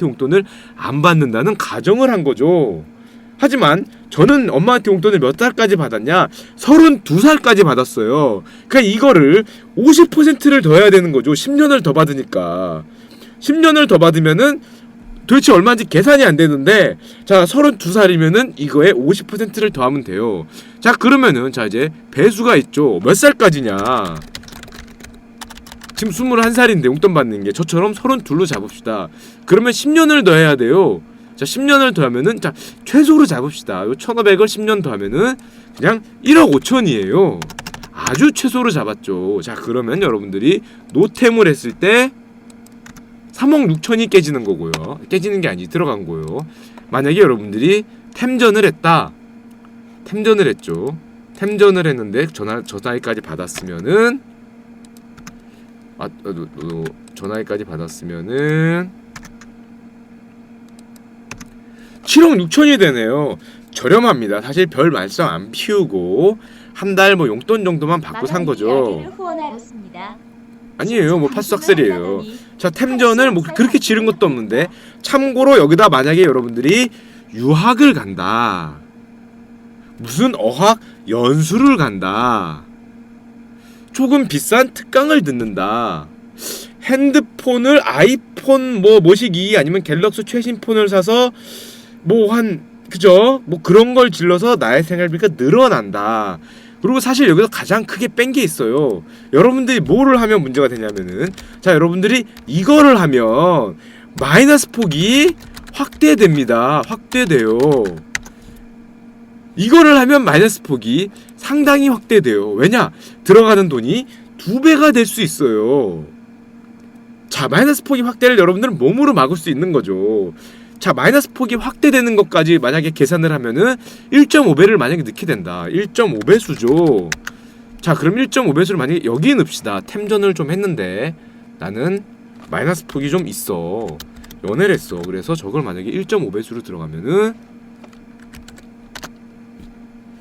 엄마한테 용돈을 안 받는다는 가정을 한 거죠. 하지만 저는 엄마한테 용돈을 몇 살까지 받았냐? 32살까지 받았어요. 그러니까 이거를 50%를 더 해야 되는 거죠. 10년을 더 받으니까. 10년을 더 받으면은 도대체 얼마인지 계산이 안 되는데 자 32살이면은 이거에 50%를 더하면 돼요. 자 그러면은 자 이제 배수가 있죠. 몇 살까지냐? 지금 21살인데 용돈 받는 게 저처럼 32로 잡읍시다. 그러면 10년을 더 해야 돼요. 자 10년을 더 하면은 자 최소로 잡읍시다. 요 1,500을 10년 더 하면은 그냥 1억 5천이에요. 아주 최소로 잡았죠. 자 그러면 여러분들이 노템을 했을 때 3억 6천이 깨지는 거고요. 깨지는 게 아니지 들어간 거요. 만약에 여러분들이 템전을 했다. 템전을 했죠. 템전을 했는데 전화 저 나이까지 받았으면은 아, 어, 어, 나이까지 받았으면은 7억 6천이 되네요. 저렴합니다. 사실 별 말썽 안 피우고 한 달 뭐 용돈 정도만 받고 산 거죠. 아니에요. 뭐 파스악셀이에요. 자 템전을 뭐 그렇게 지른 것도 없는데 참고로 여기다 만약에 여러분들이 유학을 간다 무슨 어학 연수를 간다 조금 비싼 특강을 듣는다 핸드폰을 아이폰 뭐 모시기 아니면 갤럭시 최신 폰을 사서 뭐 한 그죠 뭐 그런 걸 질러서 나의 생활비가 늘어난다 그리고 사실 여기서 가장 크게 뺀 게 있어요. 여러분들이 뭐를 하면 문제가 되냐면은 자 여러분들이 이거를 하면 마이너스 폭이 확대됩니다. 확대돼요. 이거를 하면 마이너스 폭이 상당히 확대돼요. 왜냐? 들어가는 돈이 두 배가 될 수 있어요. 자, 마이너스 폭이 확대를 여러분들은 몸으로 막을 수 있는 거죠. 자, 마이너스 폭이 확대되는 것까지 만약에 계산을 하면은 1.5배를 만약에 넣게 된다. 1.5배수죠. 자, 그럼 1.5배수를 만약에 여기에 넣읍시다. 템전을 좀 했는데 나는 마이너스 폭이 좀 있어. 연애를 했어. 그래서 저걸 만약에 1.5배수로 들어가면은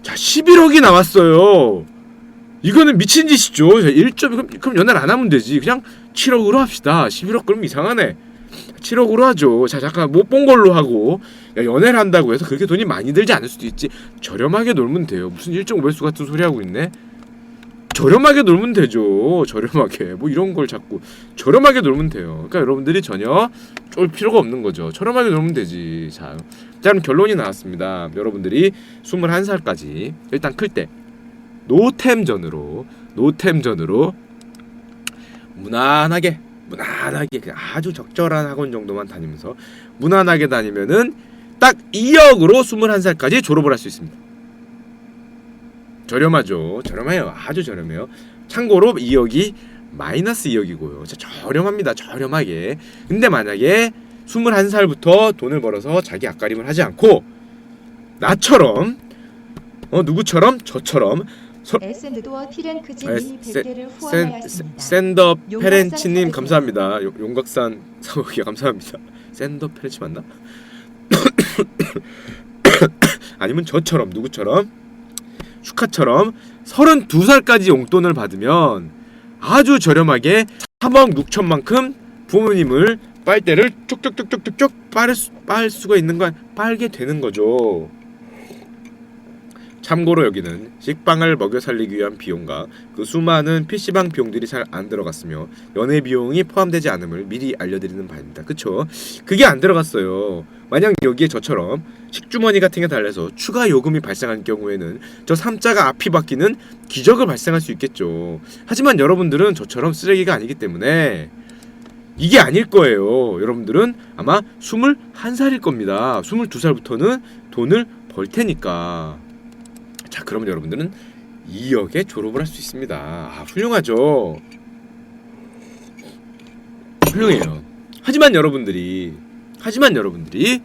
자, 11억이 나왔어요. 이거는 미친 짓이죠. 1. 그럼, 그럼 연애를 안 하면 되지. 그냥 7억으로 합시다. 11억 그럼 이상하네. 7억으로 하죠. 자 잠깐 못 본 걸로 하고 야, 연애를 한다고 해서 그렇게 돈이 많이 들지 않을 수도 있지. 저렴하게 놀면 돼요. 무슨 1.5배수 같은 소리 하고 있네. 저렴하게 놀면 되죠. 저렴하게 뭐 이런 걸 자꾸 저렴하게 놀면 돼요. 그러니까 여러분들이 전혀 쫄 필요가 없는 거죠. 저렴하게 놀면 되지. 자, 자 그럼 결론이 나왔습니다. 여러분들이 21살까지 일단 클 때 노템전으로 노템전으로 무난하게 무난하게 그냥 아주 적절한 학원 정도만 다니면서 무난하게 다니면은 딱 2억으로 21살까지 졸업을 할 수 있습니다. 저렴하죠. 저렴해요. 아주 저렴해요. 참고로 2억이 마이너스 2억이고요. 저렴합니다. 저렴하게. 근데 만약에 21살부터 돈을 벌어서 자기 앞가림을 하지 않고 나처럼 어 누구처럼 저처럼 티랭크즈님이 아, 100개를 센, 후원하였습니다. 샌더 페렌치님 감사합니다. 용- 용각산 사오기 감사합니다. 샌더 페렌치 맞나? 아니면 저처럼 누구처럼 슈카처럼 32살까지 용돈을 받으면 아주 저렴하게 3억 6천만큼 부모님을 빨대를 쪽쪽쪽쪽쪽쪽 빨, 수, 빨 수가 있는 거 빨게 되는 거죠. 참고로 여기는 식빵을 먹여 살리기 위한 비용과 그 수많은 PC방 비용들이 잘 안 들어갔으며 연애 비용이 포함되지 않음을 미리 알려드리는 바입니다. 그쵸? 그게 안 들어갔어요. 만약 여기에 저처럼 식주머니 같은 게 달려서 추가 요금이 발생할 경우에는 저 3자가 앞이 바뀌는 기적을 발생할 수 있겠죠. 하지만 여러분들은 저처럼 쓰레기가 아니기 때문에 이게 아닐 거예요. 여러분들은 아마 21살일 겁니다. 22살부터는 돈을 벌 테니까. 자, 그러면 여러분들은 2억에 졸업을 할 수 있습니다. 아, 훌륭하죠. 훌륭해요. 하지만 여러분들이 하지만 여러분들이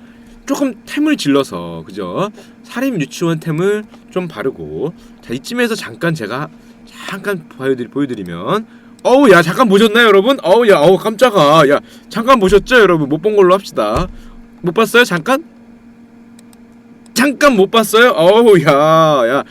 조금 템을 질러서 그죠? 사립 유치원 템을 좀 바르고 자 이쯤에서 잠깐 제가 잠깐 보여드리, 보여드리면 어우 야 잠깐 보셨나요 여러분? 어우 야 어우 깜짝아 야 잠깐 보셨죠 여러분 못 본 걸로 합시다 못 봤어요 잠깐? 잠깐 못 봤어요? 어우 야 야.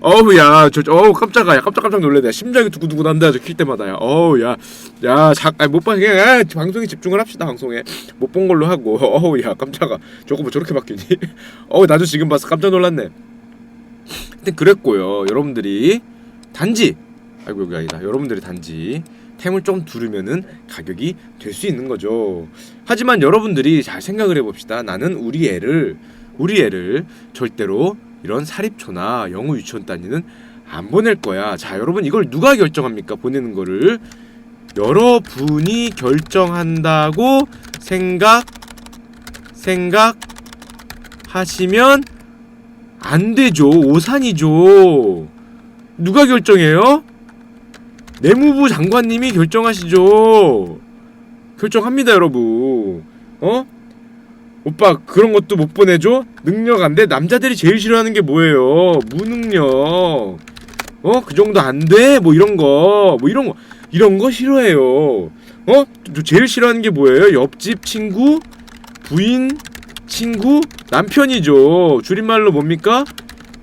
어우 야 저 어우 깜짝아. 야 깜짝깜짝 놀래네. 심장이 두근두근 난다 저 킬 때마다 야. 어우 야야못 봐. 그냥 야, 방송에 집중을 합시다 방송에. 못 본 걸로 하고. 어우 야 깜짝아. 저거 뭐 저렇게 바뀌니? 어우 나도 지금 봐서 깜짝 놀랐네. 근데 그랬고요. 여러분들이 단지 아이고 여기 아니다. 여러분들이 단지 템을 좀 두르면은 가격이 될 수 있는 거죠. 하지만 여러분들이 잘 생각을 해봅시다. 나는 우리 애를 우리 애를 절대로 이런 사립초나 영어 유치원 다니는 안 보낼 거야. 자, 여러분 이걸 누가 결정합니까? 보내는 거를 여러분이 결정한다고 생각 생각하시면 안 되죠. 오산이죠. 누가 결정해요? 내무부 장관님이 결정하시죠. 결정합니다, 여러분. 어? 오빠 그런 것도 못 보내줘? 능력 안 돼? 남자들이 제일 싫어하는 게 뭐예요? 무능력. 어? 그 정도 안 돼? 뭐 이런 거. 뭐 이런 거. 이런 거 싫어해요. 어? 저 제일 싫어하는 게 뭐예요? 옆집 친구? 부인? 친구? 남편이죠. 줄임말로 뭡니까?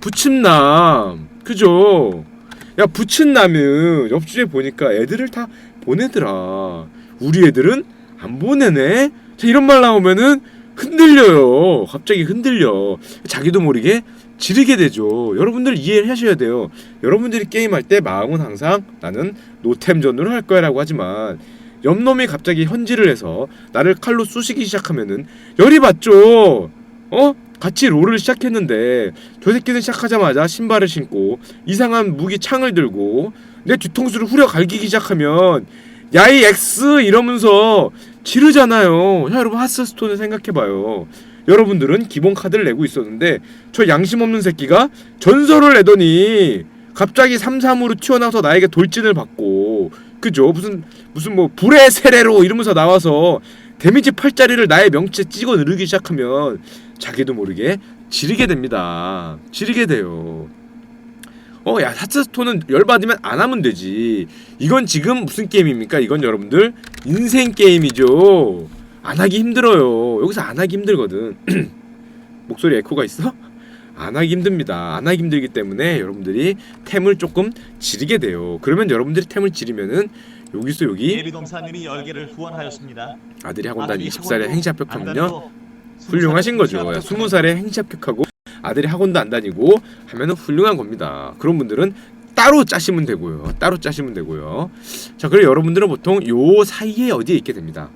부친남. 그죠? 야, 부친남은 옆집에 보니까 애들을 다 보내더라. 우리 애들은 안 보내네? 자, 이런 말 나오면은 흔들려요. 갑자기 흔들려. 자기도 모르게 지르게 되죠. 여러분들 이해를 하셔야 돼요. 여러분들이 게임할 때 마음은 항상 나는 노템전으로 할 거야라고 하지만 옆놈이 갑자기 현질을 해서 나를 칼로 쑤시기 시작하면은 열이 받죠. 어? 같이 롤을 시작했는데 저 새끼는 시작하자마자 신발을 신고 이상한 무기 창을 들고 내 뒤통수를 후려 갈기기 시작하면 야이 엑스 이러면서 지르잖아요. 자, 여러분 하스스톤을 생각해봐요. 여러분들은 기본 카드를 내고 있었는데 저 양심 없는 새끼가 전설을 내더니 갑자기 3-3으로 튀어나와서 나에게 돌진을 받고 그죠? 무슨 무슨 뭐 불의 세례로 이러면서 나와서 데미지 8짜리를 나의 명치에 찍어 누르기 시작하면 자기도 모르게 지르게 됩니다. 지르게 돼요. 어, 야, 하스스톤은 열받으면 안 하면 되지. 이건 지금 무슨 게임입니까? 이건 여러분들 인생 게임이죠. 안 하기 힘들어요. 여기서 안 하기 힘들거든. 목소리 에코가 있어? 안 하기 힘듭니다. 안 하기 힘들기 때문에 여러분들이 템을 조금 지르게 돼요. 그러면 여러분들이 템을 지르면은 여기서 여기 예비동사님이 열개를 후원하였습니다. 아들이 학원단 아들이 20살에 학원도 행시 안 합격하면요. 훌륭하신 거죠. 스무 야, 살에 20살에 행시 합격하고 아들이 학원도 안 다니고 하면은 훌륭한 겁니다. 그런 분들은 따로 짜시면 되고요. 따로 짜시면 되고요. 자, 그리고 여러분들은 보통 요 사이에 어디에 있게 됩니다.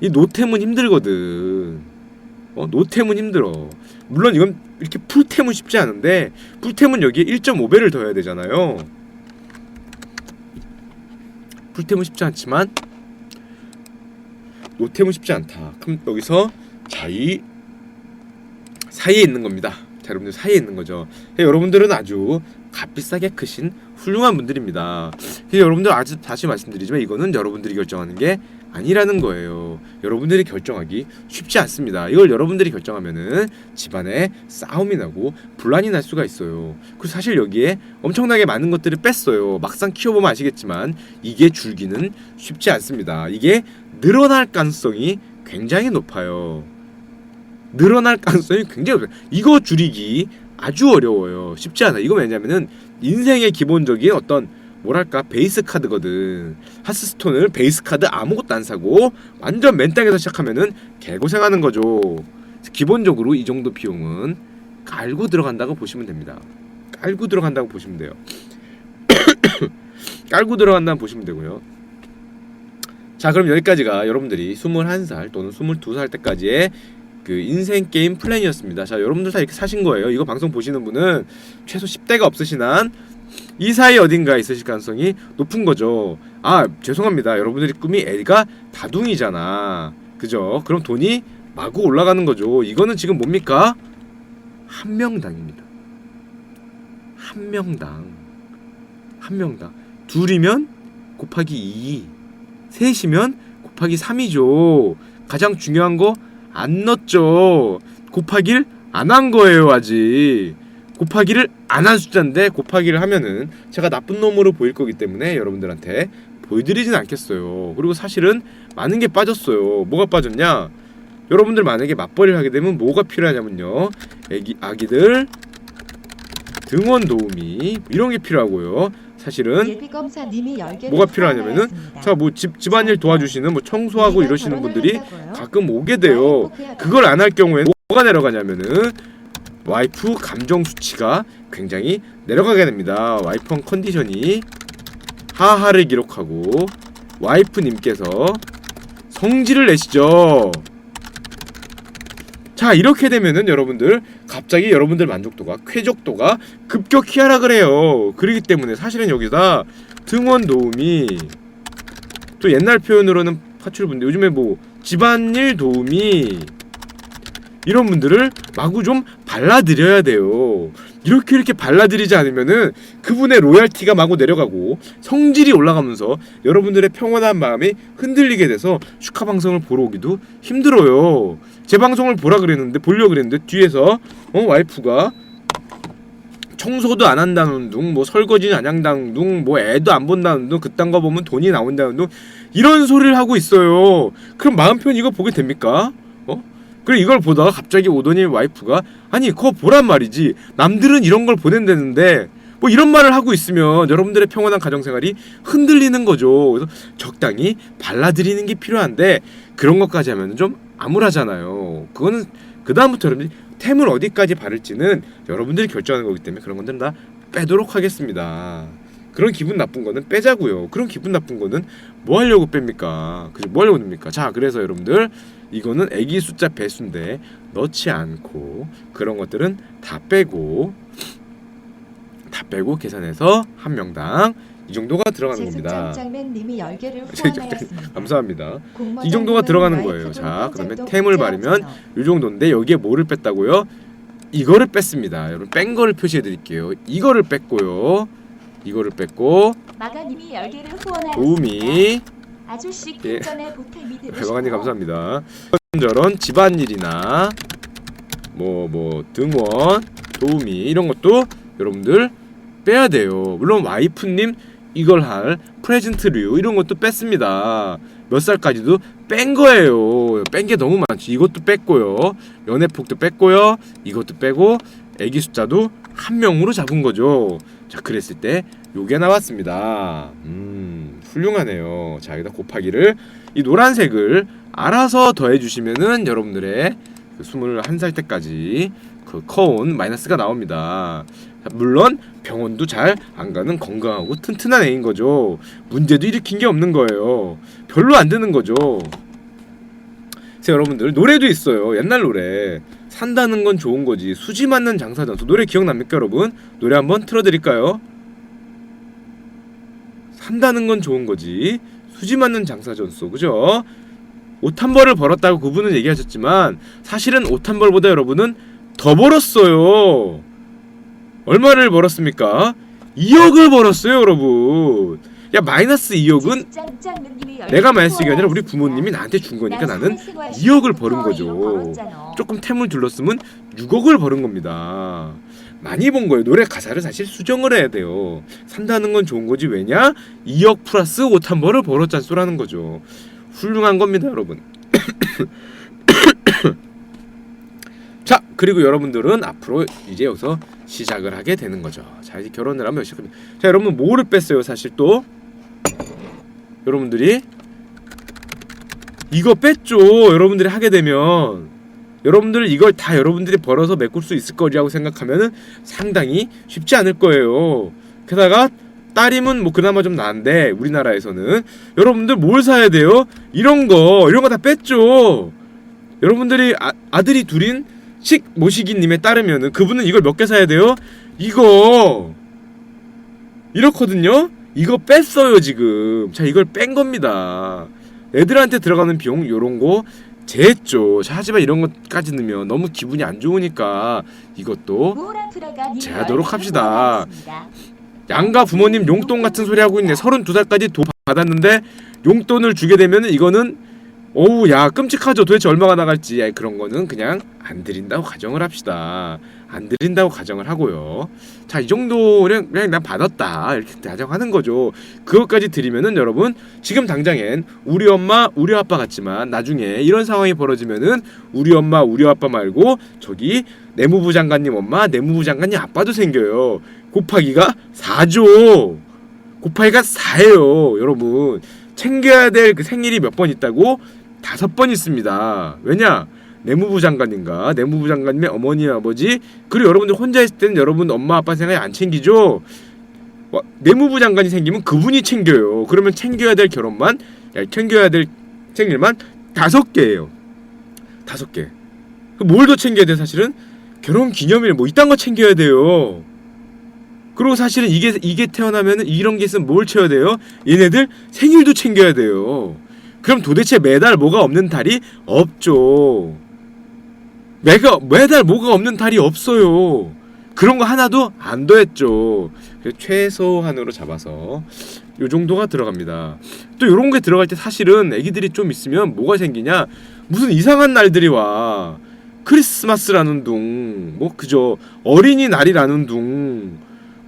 이 노템은 힘들거든. 어, 노템은 힘들어. 물론 이건 이렇게 풀템은 쉽지 않은데 풀템은 여기에 1.5배를 더 해야 되잖아요. 풀템은 쉽지 않지만 노템은 쉽지 않다. 그럼 여기서 자이 사이에 있는 겁니다. 자, 여러분들 사이에 있는 거죠. 예, 여러분들은 아주 값비싸게 크신 훌륭한 분들입니다. 예, 여러분들 아주 다시 말씀드리지만 이거는 여러분들이 결정하는 게 아니라는 거예요. 여러분들이 결정하기 쉽지 않습니다. 이걸 여러분들이 결정하면은 집안에 싸움이 나고 분란이 날 수가 있어요. 그리고 사실 여기에 엄청나게 많은 것들을 뺐어요. 막상 키워보면 아시겠지만 이게 줄기는 쉽지 않습니다. 이게 늘어날 가능성이 굉장히 높아요. 늘어날 가능성이 굉장히 높아요. 이거 줄이기 아주 어려워요. 쉽지 않아. 이거 왜냐면은 인생의 기본적인 어떤 뭐랄까 베이스 카드거든. 하스스톤을 베이스 카드 아무것도 안 사고 완전 맨땅에서 시작하면은 개고생하는 거죠. 기본적으로 이 정도 비용은 깔고 들어간다고 보시면 됩니다. 깔고 들어간다고 보시면 돼요. 깔고 들어간다고 보시면 되고요. 자, 그럼 여기까지가 여러분들이 21살 또는 22살 때까지의 그 인생 게임 플랜이었습니다. 자, 여러분들 다 이렇게 사신 거예요. 이거 방송 보시는 분은 최소 10대가 없으신 한 이 사이 어딘가에 있으실 가능성이 높은 거죠. 아, 죄송합니다. 여러분들이 꿈이 애가 다둥이잖아. 그죠? 그럼 돈이 마구 올라가는 거죠. 이거는 지금 뭡니까? 한 명당입니다. 한 명당. 한 명당. 둘이면 곱하기 2. 셋이면 곱하기 3이죠. 가장 중요한 거 안 넣었죠. 곱하기를 안 한 거예요, 아직. 곱하기를 안 한 숫자인데 곱하기를 하면은 제가 나쁜 놈으로 보일 거기 때문에 여러분들한테 보여드리진 않겠어요. 그리고 사실은 많은 게 빠졌어요. 뭐가 빠졌냐? 여러분들 만약에 맞벌이를 하게 되면 뭐가 필요하냐면요. 애기 아기들 등원 도우미 이런 게 필요하고요. 사실은 열개를 뭐가 필요하냐면은. 자 뭐 집 집안일 도와주시는 뭐 청소하고 이러시는 분들이? 가끔 오게 돼요. 그걸 안 할 경우에는 뭐가 내려가냐면은 와이프 감정 수치가 굉장히 내려가게 됩니다. 와이프 컨디션이 하하를 기록하고 와이프님께서 성질을 내시죠. 자 이렇게 되면은 여러분들 갑자기 여러분들 만족도가 쾌적도가 급격히 하락을 해요. 그렇기 때문에 사실은 여기다 등원 도우미 또 옛날 표현으로는 파출분들 요즘에 뭐 집안일 도우미 이런 분들을 마구 좀 발라드려야 돼요. 이렇게 이렇게 발라드리지 않으면은 그분의 로얄티가 마구 내려가고 성질이 올라가면서 여러분들의 평온한 마음이 흔들리게 돼서 축하 방송을 보러 오기도 힘들어요. 제 방송을 보라 그랬는데 보려 그랬는데 뒤에서 어 와이프가 청소도 안 한다는 둥, 뭐 설거지는 안 한다는 둥, 뭐 애도 안 본다는 둥, 그딴 거 보면 돈이 나온다는 둥 이런 소리를 하고 있어요. 그럼 마음 편히 이거 보게 됩니까? 어? 그리고 이걸 보다가 갑자기 오더니 와이프가 아니 그거 보란 말이지 남들은 이런 걸 보낸다는데 뭐 이런 말을 하고 있으면 여러분들의 평온한 가정생활이 흔들리는 거죠. 그래서 적당히 발라드리는 게 필요한데 그런 것까지 하면 좀 암울하잖아요. 그거는 그 다음부터 여러분들이 템을 어디까지 바를지는 여러분들이 결정하는 거기 때문에 그런 것들은 다 빼도록 하겠습니다. 그런 기분 나쁜 거는 빼자고요. 그런 기분 나쁜 거는 뭐 하려고 뺍니까? 그죠? 뭐 하려고 냅니까? 자, 그래서 여러분들 이거는 애기 숫자 배수인데 넣지 않고 그런 것들은 다 빼고 다 빼고 계산해서 한 명당 이 정도가 들어가는 겁니다. 감사합니다. 이 정도가 들어가는 거예요. 돈 자, 그다음에 템을 바르면. 이 정도인데 여기에 뭐를 뺐다고요? 이거를 뺐습니다. 여러분 뺀 거를 표시해 드릴게요. 이거를 뺐고요. 이거를 뺐고. 도우미 아저씨 예. 보탬이 되고 싶어. 감사합니다. 저런 집안일이나 뭐뭐 등원, 도우미 이런 것도 여러분들 빼야 돼요. 물론 와이프님 이걸 할 프레젠트류 이런 것도 뺐습니다. 몇 살까지도 뺀 거예요. 뺀 게 너무 많지. 이것도 뺐고요. 연애폭도 뺐고요. 이것도 빼고 애기 숫자도 한 명으로 잡은 거죠. 자, 그랬을 때 요게 나왔습니다. 음, 훌륭하네요. 자, 여기다 곱하기를 이 노란색을 알아서 더해 주시면은 여러분들의 그 21살 때까지 그 커온 마이너스가 나옵니다. 자, 물론 병원도 잘 안 가는 건강하고 튼튼한 애인 거죠. 문제도 일으킨 게 없는 거예요. 별로 안 드는 거죠. 그래서 여러분들 노래도 있어요. 옛날 노래. 산다는 건 좋은 거지. 수지 맞는 장사전수. 노래 기억납니까, 여러분? 노래 한번 틀어드릴까요? 산다는 건 좋은 거지. 수지 맞는 장사전수. 그죠? 옷 한 벌을 벌었다고 그분은 얘기하셨지만 사실은 옷 한 벌보다 여러분은 더 벌었어요. 얼마를 벌었습니까? 2억을 벌었어요, 여러분. 야 마이너스 2억은 제습장장맨님이 열개를 내가 마이너스 2가 아니라 우리. 부모님이 나한테 준 거니까 나 나는 사회생활 2억을 버는 시작부터 이거 거죠. 조금 템을 둘렀으면 6억을 버는 겁니다. 많이 본 거예요. 노래 가사를 사실 수정을 해야 돼요. 산다는 건 좋은 거지 왜냐? 2억 플러스 옷한 벌을 벌었잖소라는 거죠. 훌륭한 겁니다, 여러분. 자, 그리고 여러분들은 앞으로 이제 여기서 시작을 하게 되는 거죠. 자, 이제 결혼을 하면 시작합니다. 자, 여러분 뭐를 뺐어요, 사실 또? 여러분들이 이거 뺐죠. 여러분들이 하게 되면 여러분들 이걸 다 여러분들이 벌어서 메꿀 수 있을 거리라고 생각하면은 상당히 쉽지 않을 거예요. 게다가 따림은 뭐 그나마 좀 나은데 우리나라에서는 여러분들 뭘 사야 돼요? 이런 거 이런 거 다 뺐죠. 여러분들이 아, 아들이 둘인 식 모시기님에 따르면은 그분은 이걸 몇 개 사야 돼요? 이거 이렇거든요. 이거 뺐어요 지금. 자 이걸 뺀 겁니다. 애들한테 들어가는 비용 요런 거 제했죠. 자, 하지만 이런 것까지 넣으면 너무 기분이 안 좋으니까 이것도 제하도록 합시다. 양가 부모님 용돈 같은 소리 하고 있네. 32살까지 돈 받았는데 용돈을 주게 되면 이거는 어우 야 끔찍하죠. 도대체 얼마가 나갈지. 야, 그런 거는 그냥 안 드린다고 가정을 합시다. 안 드린다고 가정을 하고요. 자 이 정도는 그냥 난 받았다. 이렇게 가정하는 거죠. 그것까지 드리면은 여러분 지금 당장엔 우리 엄마 우리 아빠 같지만 나중에 이런 상황이 벌어지면은 우리 엄마 우리 아빠 말고 저기 내무부 장관님 엄마 내무부 장관님 아빠도 생겨요. 곱하기가 4죠. 곱하기가 4예요 여러분. 챙겨야 될 그 생일이 몇 번 있다고 다섯 번 있습니다. 왜냐? 내무부 장관인가 내무부 장관님의 어머니 아버지 그리고 여러분들 혼자 있을 때는 여러분 엄마 아빠 생각이 안 챙기죠. 와, 내무부 장관이 생기면 그분이 챙겨요. 그러면 챙겨야 될 결혼만 야, 챙겨야 될 생일만 다섯 개예요. 다섯 개. 뭘 더 챙겨야 돼 사실은 결혼 기념일 뭐 이딴 거 챙겨야 돼요. 그리고 사실은 이게 이게 태어나면은 이런 게 있으면 뭘 채워야 돼요? 얘네들 생일도 챙겨야 돼요. 그럼 도대체 매달 뭐가 없는 달이 없죠. 매가 매달 뭐가 없는 달이 없어요. 그런 거 하나도 안 더했죠. 최소한으로 잡아서 요 정도가 들어갑니다. 또 요런 게 들어갈 때 사실은 애기들이 좀 있으면 뭐가 생기냐? 무슨 이상한 날들이 와. 크리스마스라는 둥, 뭐 그저 어린이날이라는 둥,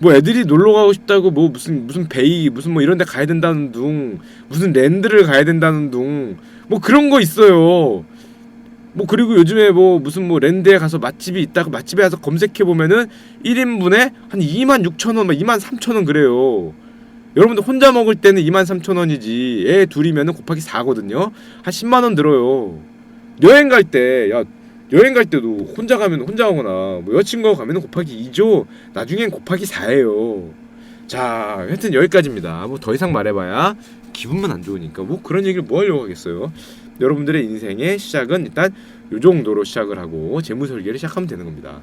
뭐 애들이 놀러 가고 싶다고 뭐 무슨 무슨 베이 무슨 뭐 이런 데 가야 된다는 둥 무슨 랜드를 가야 된다는 둥 뭐 그런 거 있어요. 뭐 그리고 요즘에 뭐 무슨 뭐 랜드에 가서 맛집이 있다고 맛집에 가서 검색해 보면은 1인분에 한 2만 6천 원, 막 2만 3천 원 그래요. 여러분들 혼자 먹을 때는 2만 3천 원이지. 애 둘이면은 곱하기 4거든요. 한 10만 원 들어요. 여행 갈 때 야 여행 갈 때도 혼자 가면 혼자 가거나 뭐 여친구가 가면은 곱하기 2죠. 나중엔 곱하기 4예요. 자, 하여튼 여기까지입니다. 뭐 더 이상 말해봐야 기분만 안 좋으니까 뭐 그런 얘기를 뭐 하려고 하겠어요. 여러분들의 인생의 시작은 일단 요 정도로 시작을 하고 재무 설계를 시작하면 되는 겁니다.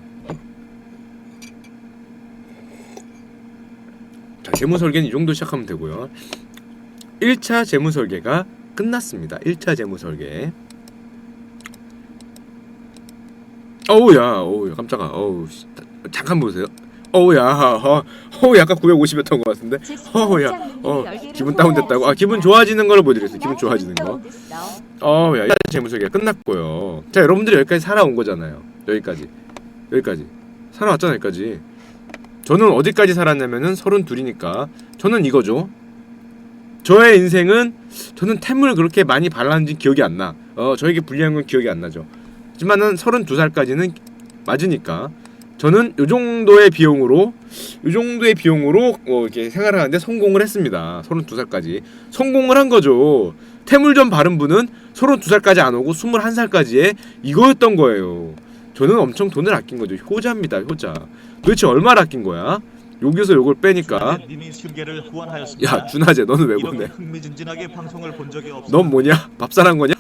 자, 재무 설계는 이 정도 시작하면 되고요. 1차 재무 설계가 끝났습니다. 1차 재무 설계. 어우야, 어우 깜짝아, 어우 씨, 잠깐 보세요. 어우야, 어, 어우 약간 950이었던 것 같은데. 어우야, 어 기분 다운됐다고. 아 기분 좋아지는 걸 보여드렸어요. 기분 좋아지는 거. 어야 재무설계 끝났고요. 자 여러분들이 여기까지 살아온 거잖아요. 여기까지, 여기까지 살아왔잖아요. 여기까지. 저는 어디까지 살았냐면은 서른 둘이니까 저는 이거죠. 저의 인생은 저는 템을 그렇게 많이 발랐는지 기억이 안 나. 어 저에게 불리한 건 기억이 안 나죠. 하지만은 32살까지는 맞으니까 저는 요 정도의 비용으로 요 정도의 비용으로 어, 이렇게 생활을 하는데 성공을 했습니다. 32살까지 성공을 한 거죠. 태물 좀 바른 분은 32살까지 안 오고 21살까지에 이거였던 거예요. 저는 엄청 돈을 아낀 거죠. 효자입니다. 효자. 도대체 얼마를 아낀 거야? 여기서 요걸 빼니까. 야 준하재 너는 왜 보내? 넌 뭐냐? 밥살한 거냐?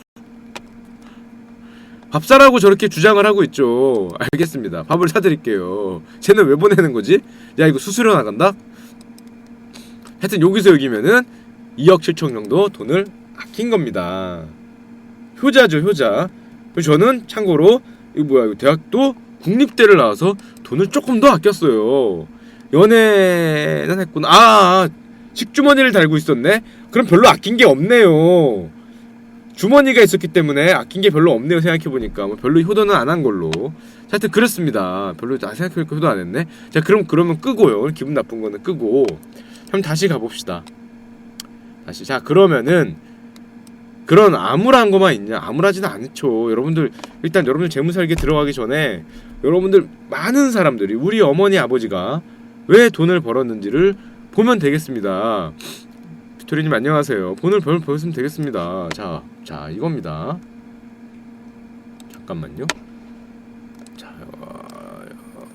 밥살하고 저렇게 주장을 하고 있죠. 알겠습니다. 밥을 사드릴게요. 쟤는 왜 보내는 거지? 야 이거 수수료 나간다? 하여튼 여기서 여기면은 2억 7천 정도 돈을 아낀 겁니다. 효자죠 효자. 저는 참고로 이거 뭐야 이거 대학도 국립대를 나와서 돈을 조금 더 아꼈어요. 연애는 했구나. 아, 아 식주머니를 달고 있었네. 그럼 별로 아낀 게 없네요. 주머니가 있었기 때문에 아낀 게 별로 없네요 생각해 보니까. 뭐 별로 효도는 안 한 걸로. 자, 하여튼 그렇습니다. 별로 아 생각해보니까 효도 안 했네. 자 그럼 그러면 끄고요. 기분 나쁜 거는 끄고. 그럼 다시 가봅시다. 다시. 자 그러면은 그런 암울한 거만 있냐? 암울하지는 않죠. 여러분들 일단 여러분들 재무설계 들어가기 전에 여러분들 많은 사람들이 우리 어머니 아버지가 왜 돈을 벌었는지를 보면 되겠습니다 비토리님 안녕하세요. 돈을 벌 벌었으면 되겠습니다. 자, 자 이겁니다. 잠깐만요. 자,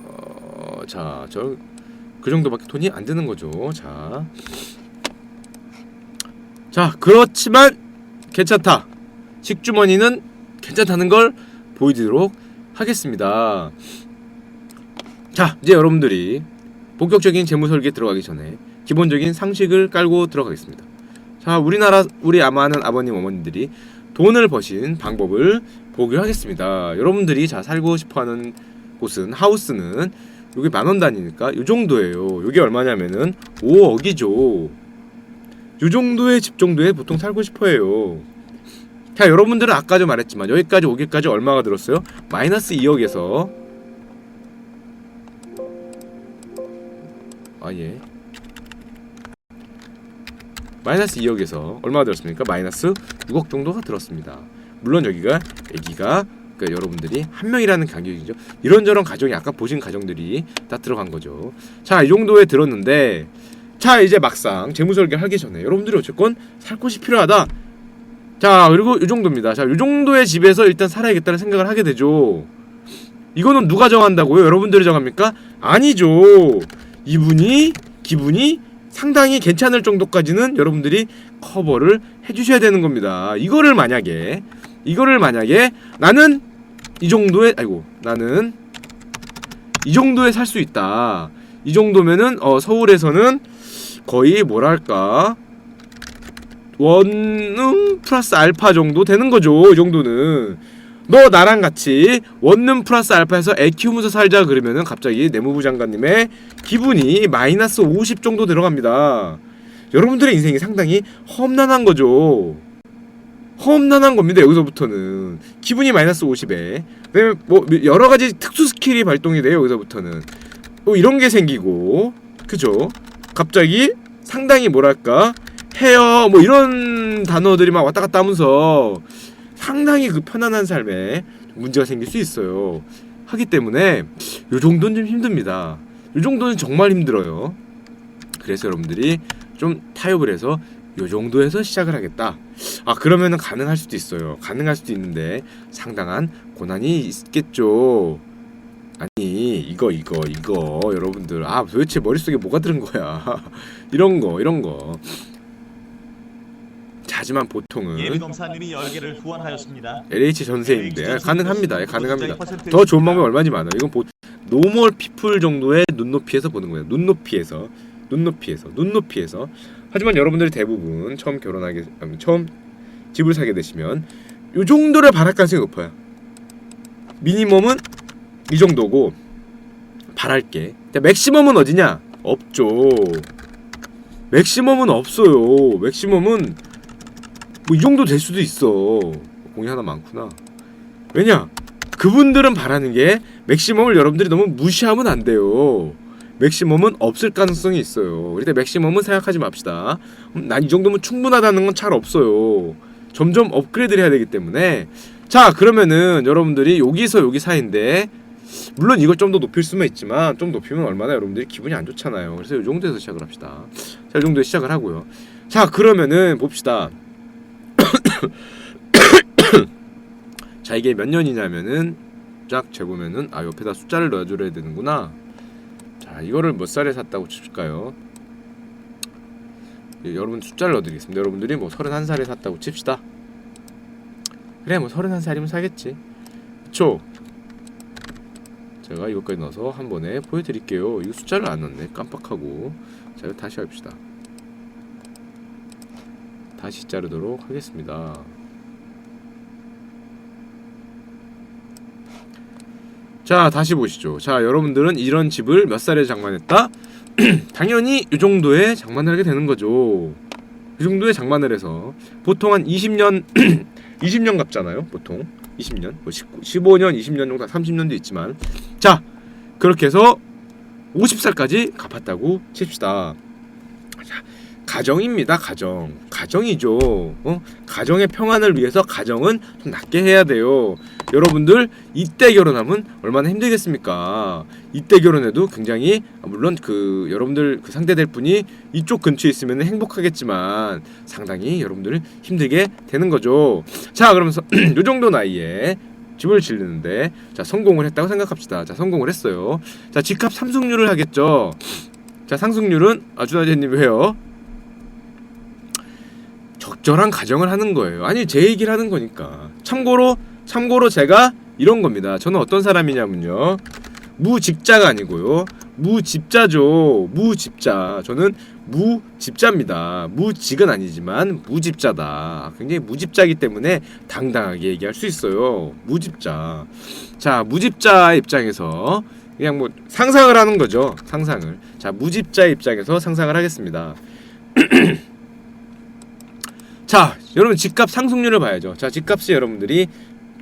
어, 자, 저 그 정도밖에 돈이 안 되는 거죠. 자, 자 그렇지만 괜찮다. 식주머니는 괜찮다는 걸 보여드리도록 하겠습니다. 자, 이제 여러분들이 본격적인 재무 설계 들어가기 전에 기본적인 상식을 깔고 들어가겠습니다. 자, 우리나라 우리 아마는 아버님 어머님들이 돈을 버신 방법을 보기로 하겠습니다. 여러분들이 자 살고 싶어하는 곳은 하우스는 여기 만원 단위니까 요 정도예요. 요게 얼마냐면은 5억이죠. 요 정도의 집 정도에 보통 살고 싶어해요. 자 여러분들은 아까도 말했지만 여기까지 오기까지 얼마가 들었어요? 마이너스 2억에서 아예 마이너스 2억에서 얼마가 들었습니까? 마이너스 6억 정도가 들었습니다. 물론 여기가 애기가 그러니까 여러분들이 한 명이라는 가격이죠. 이런저런 가정이 아까 보신 가정들이 다 들어간 거죠. 자, 이 정도에 들었는데 자, 이제 막상 재무 설계 하기 전에 여러분들이 어쨌건 살 곳이 필요하다. 자, 그리고 이 정도입니다. 자, 이 정도의 집에서 일단 살아야겠다는 생각을 하게 되죠. 이거는 누가 정한다고요? 여러분들이 정합니까? 아니죠. 이분이 기분이 상당히 괜찮을 정도까지는 여러분들이 커버를 해주셔야 되는 겁니다. 이거를 만약에 이거를 만약에 나는 이 정도의 아이고 나는 이 정도에 살 수 있다. 이 정도면은 어 서울에서는 거의 뭐랄까 원음 플러스 알파 정도 되는 거죠. 이 정도는 너 나랑 같이 원룸 플러스 알파에서 애 키우면서 살자 그러면은 갑자기 내무부 장관님의 기분이 마이너스 50 정도 들어갑니다. 여러분들의 인생이 상당히 험난한 거죠. 험난한 겁니다. 여기서부터는 기분이 마이너스 50에 왜냐면 뭐 여러 가지 특수 스킬이 발동이 돼요. 여기서부터는 뭐 이런 게 생기고 그죠? 갑자기 상당히 뭐랄까 헤어 뭐 이런 단어들이 막 왔다 갔다 하면서 상당히 그 편안한 삶에 문제가 생길 수 있어요. 하기 때문에 요 정도는 좀 힘듭니다. 요 정도는 정말 힘들어요. 그래서 여러분들이 좀 타협을 해서 요 정도에서 시작을 하겠다. 아 그러면은 가능할 수도 있어요. 가능할 수도 있는데 상당한 고난이 있겠죠. 아니 이거 이거 이거 여러분들 아 도대체 머릿속에 뭐가 들은 거야 이런 거 이런 거 자, 하지만 보통은 예비 검사님이 열개를 후원하였습니다. LH 전세인데 가능합니다. 예, 가능합니다. 더 좋은 방법이 얼마나 많아요. 이건 보, 노멀 피플 정도의 눈높이에서 보는 거예요. 눈높이에서 눈높이에서 눈높이에서. 하지만 여러분들이 대부분 처음 결혼하게 처음 집을 사게 되시면 요 정도를 바랄 가능성이 높아요. 미니멈은 이 정도고 바랄 게. 근데 맥시멈은 어디냐? 없죠. 맥시멈은 없어요. 맥시멈은 뭐 이 정도 될 수도 있어. 공이 하나 많구나. 왜냐? 그분들은 바라는 게 맥시멈을 여러분들이 너무 무시하면 안 돼요. 맥시멈은 없을 가능성이 있어요. 때 맥시멈은 생각하지 맙시다. 음, 난이 정도면 충분하다는 건 잘 없어요. 점점 업그레이드를 해야 되기 때문에. 자 그러면은 여러분들이 여기서 여기 사이인데 물론 이걸 좀 더 높일 수는 있지만 좀 높이면 얼마나 여러분들이 기분이 안 좋잖아요. 그래서 이 정도에서 시작을 합시다. 자, 이 정도에 시작을 하고요. 자 그러면은 봅시다 자 이게 몇 년이냐면은 쫙 재보면은 아 옆에다 숫자를 넣어줘야 되는구나. 자 이거를 몇 살에 샀다고 칠까요? 예, 여러분 숫자를 넣어드리겠습니다. 여러분들이 뭐 31살에 샀다고 칩시다. 그래 뭐 31살이면 사겠지. 그쵸? 제가 이것까지 넣어서 한 번에 보여드릴게요. 이거 숫자를 안 넣네. 깜빡하고. 자 이거 다시 합시다 다시 자르도록 하겠습니다. 자 다시 보시죠. 자 여러분들은 이런 집을 몇 살에 장만했다? 당연히 이 정도에 장만을 하게 되는 거죠. 이 정도에 장만을 해서 보통 한 20년 20년 갚잖아요 보통. 20년 뭐 19, 15년 20년 정도 30년도 있지만. 자 그렇게 해서 50살까지 갚았다고 칩시다. 자, 가정입니다 가정. 가정이죠. 어? 가정의 평안을 위해서 가정은 좀 낮게 해야 돼요. 여러분들 이때 결혼하면 얼마나 힘들겠습니까? 이때 결혼해도 굉장히 아, 물론 그 여러분들 그 상대될 분이 이쪽 근처에 있으면 행복하겠지만 상당히 여러분들 힘들게 되는 거죠. 자 그러면서 요 정도 나이에 집을 지르는데 자 성공을 했다고 생각합시다. 자 성공을 했어요. 자 집값 상승률을 하겠죠. 자 상승률은 아 준하재님 왜요? 적절한 가정을 하는 거예요. 아니 제 얘기를 하는 거니까. 참고로 참고로 제가 이런 겁니다. 저는 어떤 사람이냐면요. 무직자가 아니고요. 무집자죠. 무집자. 저는 무집자입니다. 무직은 아니지만 무집자다. 굉장히 무집자이기 때문에 당당하게 얘기할 수 있어요. 무집자. 자, 무집자 입장에서 그냥 뭐 상상을 하는 거죠. 상상을. 자, 무집자 입장에서 상상을 하겠습니다. 자, 여러분 집값 상승률을 봐야죠. 자, 집값이 여러분들이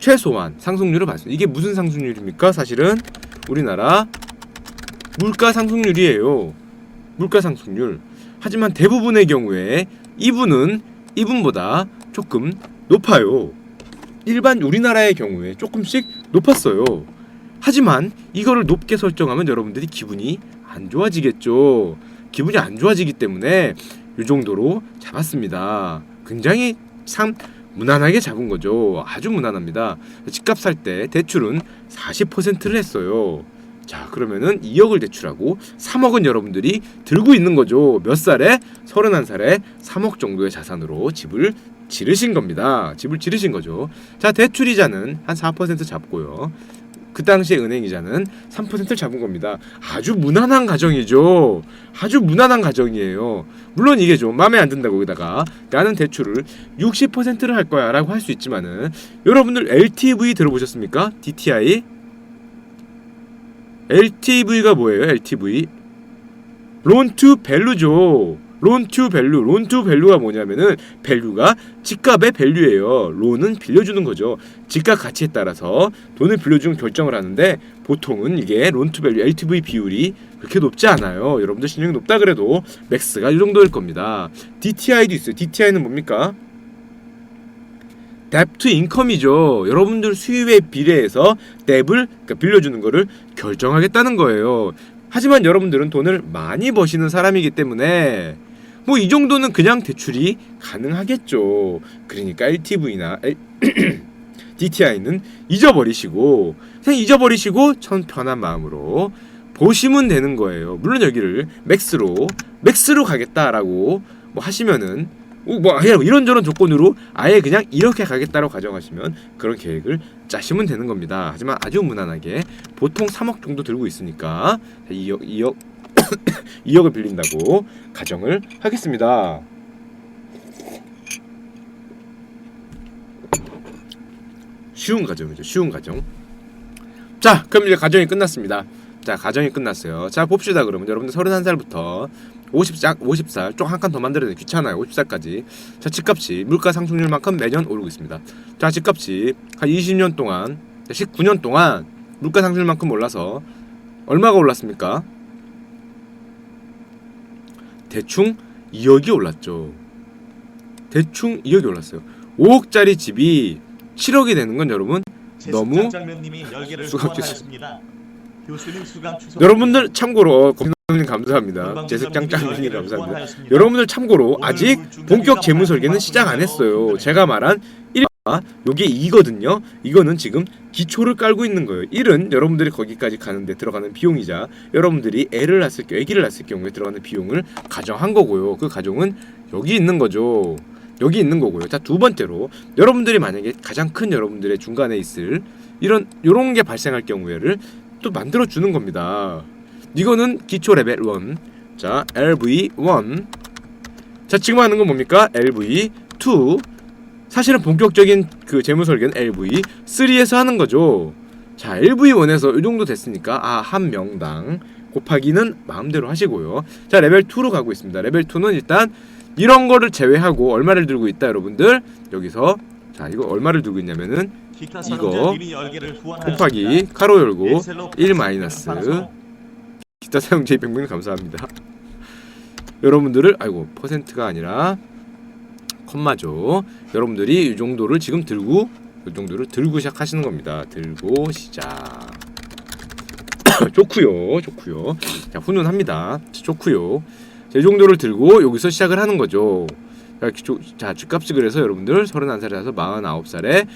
최소한 상승률을 봤습니다. 이게 무슨 상승률입니까? 사실은 우리나라 물가 상승률이에요. 물가 상승률. 하지만 대부분의 경우에 이분은 이분보다 조금 높아요. 일반 우리나라의 경우에 조금씩 높았어요. 하지만 이거를 높게 설정하면 여러분들이 기분이 안 좋아지겠죠. 기분이 안 좋아지기 때문에 이 정도로 잡았습니다. 굉장히 참 무난하게 잡은 거죠. 아주 무난합니다. 집값 살 때 대출은 40%를 했어요. 자, 그러면은 2억을 대출하고 3억은 여러분들이 들고 있는 거죠. 몇 살에? 31살에 3억 정도의 자산으로 집을 지르신 겁니다. 집을 지르신 거죠. 자, 대출 이자는 한 4% 잡고요. 그 당시에 은행 이자는 3%를 잡은 겁니다. 아주 무난한 가정이죠. 아주 무난한 가정이에요. 물론 이게 좀 마음에 안 든다고 여기다가 나는 대출을 60%를 할 거야라고 할 수 있지만은 여러분들 LTV 들어보셨습니까? DTI LTV가 뭐예요? LTV 론 투 밸류죠. 론투 밸류. 론투 밸류가 뭐냐면은 밸류가 집값의 밸류예요. 론은 빌려주는 거죠. 집값 가치에 따라서 돈을 빌려주는 결정을 하는데 보통은 이게 론투 밸류 LTV 비율이 그렇게 높지 않아요. 여러분들 신용이 높다 그래도 맥스가 이 정도일 겁니다. DTI도 있어요. DTI는 뭡니까? 뎁트 인컴이죠. 여러분들 수입에 비례해서 뎁을 그러니까 빌려주는 거를 결정하겠다는 거예요. 하지만 여러분들은 돈을 많이 버시는 사람이기 때문에 뭐 이 정도는 그냥 대출이 가능하겠죠. 그러니까 LTV나 DTI는 잊어버리시고 그냥 잊어버리시고 천 편한 마음으로 보시면 되는 거예요. 물론 여기를 맥스로 맥스로 가겠다라고 뭐 하시면은 뭐 이런저런 조건으로 아예 그냥 이렇게 가겠다고 가정하시면 그런 계획을 짜시면 되는 겁니다. 하지만 아주 무난하게 보통 3억 정도 들고 있으니까 2억 2억 2억을 빌린다고 가정을 하겠습니다. 쉬운 가정이죠. 쉬운 가정. 자, 그럼 이제 가정이 끝났습니다. 자, 가정이 끝났어요. 자, 봅시다. 그러면 여러분들 31살부터 50살, 50살, 좀 한 칸 더 만들어야 돼. 귀찮아요. 50살까지. 자, 집값이 물가 상승률만큼 매년 오르고 있습니다. 자, 집값이 한 20년 동안, 19년 동안 물가 상승률만큼 올라서 얼마가 올랐습니까? 대충 2억이 올랐죠. 대충 2억이 올랐어요. 5억짜리 집이 7억이 되는 건 여러분 너무 취소. 여러분들 참고로 검사님 감사합니다. 제습장 짱님 감사합니다. 여러분들 참고로 아직 본격 재무 설계는 시작 안 했어요. 제가 말한 1 과 요게 2거든요. 이거는 지금 기초를 깔고 있는 거예요. 1은 여러분들이 거기까지 가는데 들어가는 비용이자 여러분들이 애를 낳았을 경우, 아기를 낳았을 경우에 들어가는 비용을 가정한 거고요. 그 가정은 여기 있는 거죠. 여기 있는 거고요. 자, 두 번째로 여러분들이 만약에 가장 큰 여러분들의 중간에 있을 이런 요런 게 발생할 경우에를 또 만들어 주는 겁니다. 이거는 기초 레벨 1. 자, LV1. 자, 지금 하는 건 뭡니까? LV2. 사실은 본격적인 그 재무 설계는 LV3에서 하는 거죠. 자, LV1에서 이 정도 됐으니까 아, 한 명당 곱하기는 마음대로 하시고요. 자, 레벨 2로 가고 있습니다. 레벨 2는 일단 이런 거를 제외하고 얼마를 들고 있다, 여러분들. 여기서 자, 이거 얼마를 들고 있냐면은 이거. 곱하기 가로 열고 엑셀로 1 마이너스. 기타 사용자 200명 감사합니다. 여러분들을 아이고 퍼센트가 아니라 컴마죠. 여러분들이 이 정도를 지금 들고 이 정도를 들고 시작하시는 겁니다. 들고 시작. 좋고요, 좋고요. 자 훈훈합니다. 좋고요. 자, 이 정도를 들고 여기서 시작을 하는 거죠. 자 집값이 그래서 여러분들 31살에서 49살에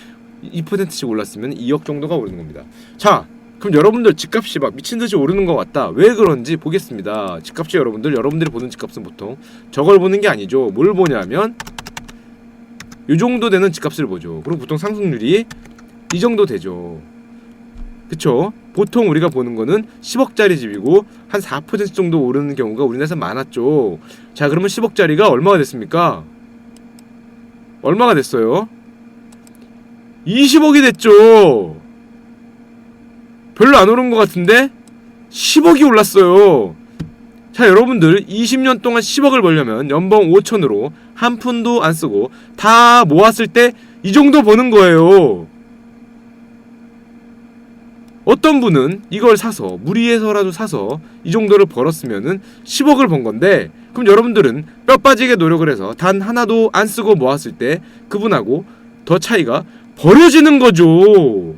2%씩 올랐으면 2억 정도가 오르는 겁니다. 자, 그럼 여러분들 집값이 막 미친 듯이 오르는 것 같다. 왜 그런지 보겠습니다. 집값이 여러분들 여러분들이 보는 집값은 보통 저걸 보는 게 아니죠. 뭘 보냐면 이 정도 되는 집값을 보죠. 그럼 보통 상승률이 이 정도 되죠. 그쵸? 보통 우리가 보는 거는 10억짜리 집이고 한 4% 정도 오르는 경우가 우리나라에서 많았죠. 자, 그러면 10억짜리가 얼마가 됐습니까? 얼마가 됐어요? 20억이 됐죠. 별로 안 오른 것 같은데 10억이 올랐어요. 자 여러분들 20년 동안 10억을 벌려면 연봉 5천으로 한 푼도 안 쓰고 다 모았을 때 이 정도 버는 거예요. 어떤 분은 이걸 사서 무리해서라도 사서 이 정도를 벌었으면은 10억을 번 건데 그럼 여러분들은 뼈 빠지게 노력을 해서 단 하나도 안 쓰고 모았을 때 그분하고 더 차이가 벌어지는 거죠.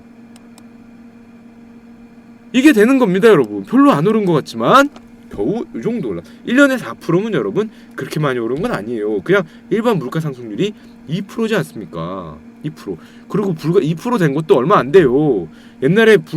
이게 되는 겁니다, 여러분. 별로 안 오른 것 같지만 겨우 이 정도 올라. 1년에 4%면 여러분 그렇게 많이 오른 건 아니에요. 그냥 일반 물가 상승률이 2%지 않습니까? 2%. 그리고 불과 2%된 것도 얼마 안 돼요. 옛날에 불